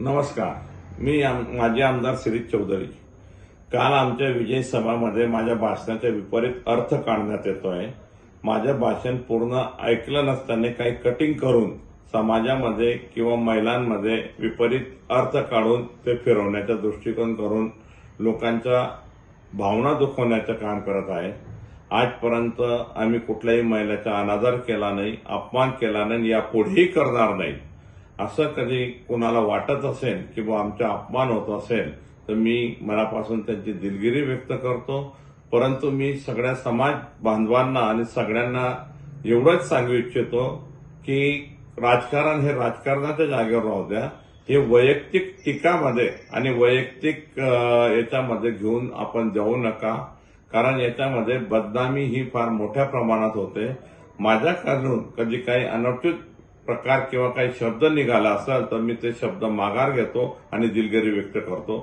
नमस्कार. मी आम- माजी आमदार सिरीज चौधरी. काल आमच्या विजय सभामध्ये माझ्या भाषणाच्या विपरीत अर्थ काढण्यात येतो आहे माझं भाषण पूर्ण ऐकलं नसताना काही कटिंग करून समाजामध्ये किंवा महिलांमध्ये विपरीत अर्थ काढून ते फिरवण्याचा दृष्टिकोन करून लोकांच्या भावना दुखवण्याचं काम करत आहे. आजपर्यंत आम्ही कुठल्याही महिलेचा अनादर केला नाही अपमान केला नाही आणि यापुढेही करणार नाही. असं कधी कोणाला वाटत असेल किंवा आमचा अपमान होत असेल तर मी मनापासून त्यांची दिलगिरी व्यक्त करतो. परंतु मी सगळ्या समाज बांधवांना आणि सगळ्यांना एवढंच सांगू इच्छितो की राजकारण हे राजकारणाच्या जागेवर राहू द्या. हे वैयक्तिक टीकामध्ये आणि वैयक्तिक याच्यामध्ये घेऊन आपण जाऊ नका. कारण याच्यामध्ये बदनामी ही फार मोठ्या प्रमाणात होते. माझ्याकडून कधी काही अनुचित प्रकार किंवा काही शब्द निघाला असेल तर मी ते शब्द माघार घेतो आणि दिलगिरी व्यक्त करतो.